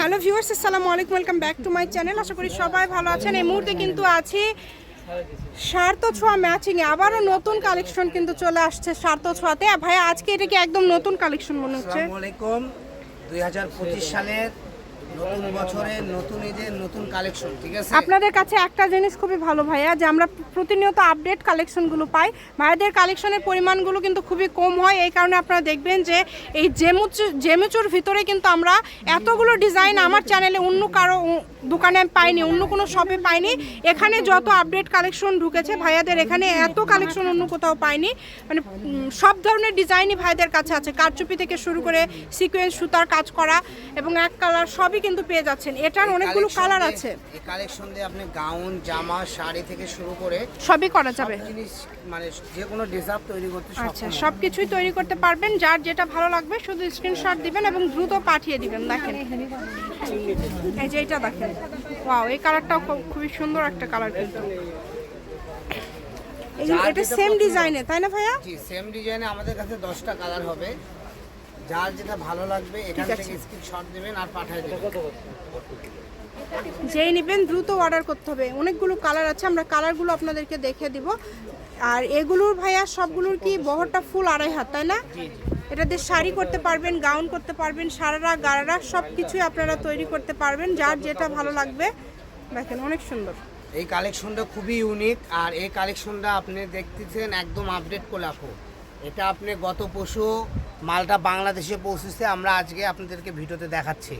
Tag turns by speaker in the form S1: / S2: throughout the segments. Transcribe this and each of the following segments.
S1: Hello viewers, আসসালামু আলাইকুম, welcome back to my channel. আশা করি সবাই ভালো আছেন। এই মুহূর্তে কিন্তু আছি সার্থ ছোঁয়া ম্যাচিং এ আবারও নতুন কালেকশন কিন্তু চলে আসছে সার্থ ছোঁয়াতে ভাই আজকে এটা কি একদম নতুন কালেকশন মনে হচ্ছে?
S2: আসসালামু আলাইকুম। দুই হাজার পঁচিশ সালের নতুন বছরের নতুন ঈদের নতুন কালেকশন ঠিক আছে?
S1: আপনাদের কাছে একটা জিনিস খুবই ভালো ভাইয়া, যে আমরা প্রতিনিয়ত আপডেট কালেকশনগুলো পাই। ভাইয়াদের কালেকশনের পরিমাণগুলো কিন্তু খুবই কম হয়, এই কারণে আপনারা দেখবেন যে এই জেমুচু, জেমুচুর ভিতরে কিন্তু আমরা এতগুলো ডিজাইন আমার চ্যানেলে অন্য কারও দোকানে পাইনি, অন্য কোনো শপে পাইনি। এখানে যত আপডেট কালেকশন ঢুকেছে, ভাইয়াদের এখানে এত কালেকশন অন্য কোথাও পাইনি। মানে সব ধরনের ডিজাইনই ভাইদের কাছে আছে। কারচুপি থেকে শুরু করে সিকোয়েন্স সুতার কাজ করা এবং এক কালার সবই কিন্তু পেয়ে যাচ্ছেন। এটার অনেকগুলো কালার আছে।
S2: এই কালেকশন দিয়ে আপনি গাউন জামা শাড়ি থেকে শুরু করে
S1: সবই করা যাবে।
S2: জিনিস মানে যে কোনো ডিজাইন তৈরি করতে
S1: আচ্ছা
S2: সক্ষম
S1: সব কিছুই তৈরি করতে পারবেন। যার যেটা ভালো লাগবে শুধু স্ক্রিনশট দিবেন এবং দ্রুত পাঠিয়ে দিবেন। দেখেন। এই যে এটা দেখেন। ওয়াও এই কালারটাও খুব- খুবই সুন্দর একটা কালার কিন্তু। এটা সেম ডিজাইনে তাই না ভাইয়া?
S2: জি সেম ডিজাইনে আমাদের কাছে দশটা কালার হবে। যার যেটা ভালো লাগবে এখান। থেকে স্ক্রিনশট দেবেন আর পাঠিয়ে দেবেন
S1: যেই নেবেন দ্রুত অর্ডার করতে হবে। অনেকগুলো কালার আছে আমরা কালারগুলো আপনাদেরকে দেখে দিব। আর এগুলোর ভাইয়া সবগুলোর কি বহরটা ফুল আড়াই হাত তাই না? এটা দিয়ে শাড়ি করতে পারবেন গাউন করতে পারবেন সারারা গারারা সব কিছুই আপনারা তৈরি করতে পারবেন যার যেটা ভালো লাগবে। দেখেন অনেক সুন্দর।
S2: এই কালেকশনটা খুবই ইউনিক আর এই কালেকশনটা আপনি দেখতেছেন একদম আপডেট করে আপু এটা আপনি গত পশু মালটা বাংলাদেশে পৌঁছেছে আমরা আজকে আপনাদেরকে ভিডিওতে দেখাচ্ছি।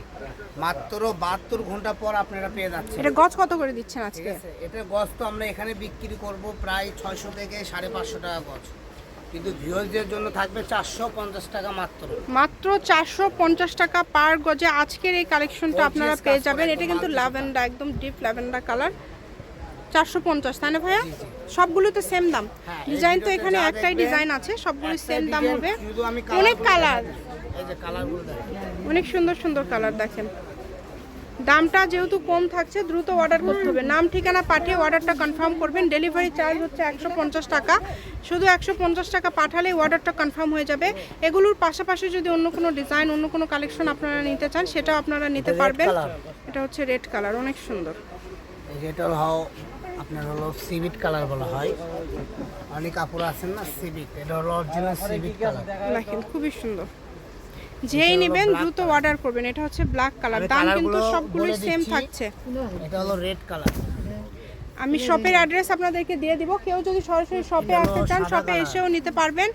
S2: মাত্র বাহাত্তর ঘণ্টা পর আপনারা পেয়ে যাচ্ছেন।
S1: এটা গছ কত করে দিচ্ছেন আজকে?
S2: এটা গছ তো আমরা এখানে বিক্রি করব প্রায় ছয়শো থেকে সাড়ে পাঁচশো টাকা গছ কিন্তু ভিউয়ারদের জন্য থাকবে চারশো পঞ্চাশ টাকা মাত্র।
S1: মাত্র চারশো পঞ্চাশ টাকা পার গজে আজকের এই কালেকশনটা আপনারা পেয়ে যাবেন। এটা কিন্তু। ল্যাভেন্ডার একদম ডিপ ল্যাভেন্ডার কালার চারশো পঞ্চাশ তাই না ভাইয়া?
S2: জি, জি।
S1: সবগুলোতে সেম দাম।
S2: হ্যাঁ,
S1: ডিজাইন তো এখানে একটাই ডিজাইন আছে সবগুলো সেম দাম হবে। অনেক কালার অনেক সুন্দর সুন্দর কালার দেখেন। দামটা যেহেতু কম থাকছে দ্রুত অর্ডার করতে হবে। নাম ঠিকানা পাঠিয়ে অর্ডারটা কনফার্ম করবেন। ডেলিভারি চার্জ হচ্ছে একশো পঞ্চাশ টাকা। শুধু একশো পঞ্চাশ টাকা পাঠালেই অর্ডারটা কনফার্ম হয়ে যাবে। এগুলোর পাশাপাশি যদি অন্য কোনো ডিজাইন অন্য কোনো কালেকশন আপনারা নিতে চান সেটাও আপনারা নিতে পারবেন। এটা হচ্ছে রেড কালার অনেক সুন্দর।
S2: আপনার হলো সিভিট কালার বলা হয়। অনেক কাপড় আছেন না? সিভিট এটা হলো অরিজিনাল সিভিট কালার
S1: দেখেন খুবই সুন্দর। যেই নেবেন দ্রুত অর্ডার করবেন। এটা হচ্ছে ব্ল্যাক কালার দাম কিন্তু সবগুলোই সেম থাকছে।
S2: এটা হলো রেড কালার
S1: আমি শপের অ্যাড্রেস আপনাদেরকে দিয়ে দিব। কেউ যদি সরাসরি শপে আসতে চান শপে এসেও নিতে পারবেন।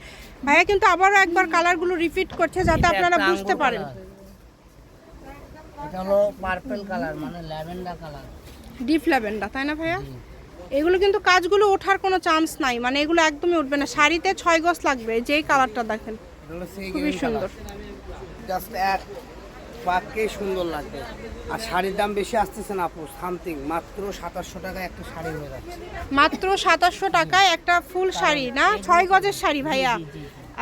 S1: ভাইয়া কিন্তু আবারও একবার কালারগুলো রিপিট করছে যাতে আপনারা বুঝতে পারেন।
S2: এটা হলো পার্পল কালার মানে ল্যাভেন্ডার কালার
S1: ডিপ ল্যাভেন্ডার তাই না ভাইয়া? এগুলো কিন্তু কাজগুলো ওঠার কোনো চান্স নাই। মানে এগুলো একদমই উঠবে না। শাড়িতে ছয় গজ লাগবে যেই কালারটা দেখেন। খুবই সুন্দর।
S2: জাস্ট এক পাককে সুন্দর লাগবে। আর শাড়ির দাম বেশি আসতেছে না আপু সামথিং মাত্র সাতাশশো টাকা একটা শাড়ি হয়ে যাচ্ছে।
S1: মাত্র সাতাশশো টাকায় একটা ফুল শাড়ি না? ছয় গজের শাড়ি ভাইয়া?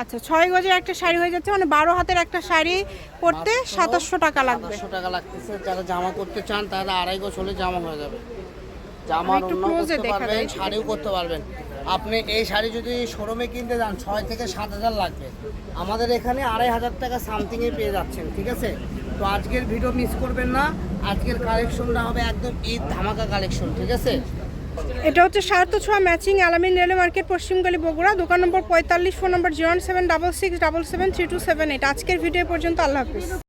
S1: আচ্ছা ছয় গজের একটা শাড়ি হয়ে যাচ্ছে মানে বারো হাতের একটা শাড়ি পরতে সাতাশশো টাকা লাগবে।
S2: সাতাশশো টাকা লাগতেছে। যারা জামা করতে চান তারা আড়াই গজ হলে জামা হয়ে যাবে। জামার অন্য করতে পারবেন শাড়িও করতে পারবেন। আপনি এই শাড়ি যদি শোরুমে কিনতে যান ছয় থেকে সাত হাজার লাগবে। আমাদের এখানে আড়াই হাজার টাকা সামথিংয়ে পেয়ে যাচ্ছেন ঠিক আছে? তো আজকের ভিডিও মিস করবেন না। আজকের কালেকশনটা হবে একদম ঈদ ধামাকা কালেকশন ঠিক আছে?
S1: এটা হচ্ছে সার্থ ছোঁয়া ম্যাচিং আলামিন রেলওয়ে মার্কেট পশ্চিমগালী বগুড়া দোকান নম্বর পঁয়তাল্লিশ phone number zero seven double six double seven three two seven eight আজকের ভিডিও পর্যন্ত আল্লাহ হাফিজ।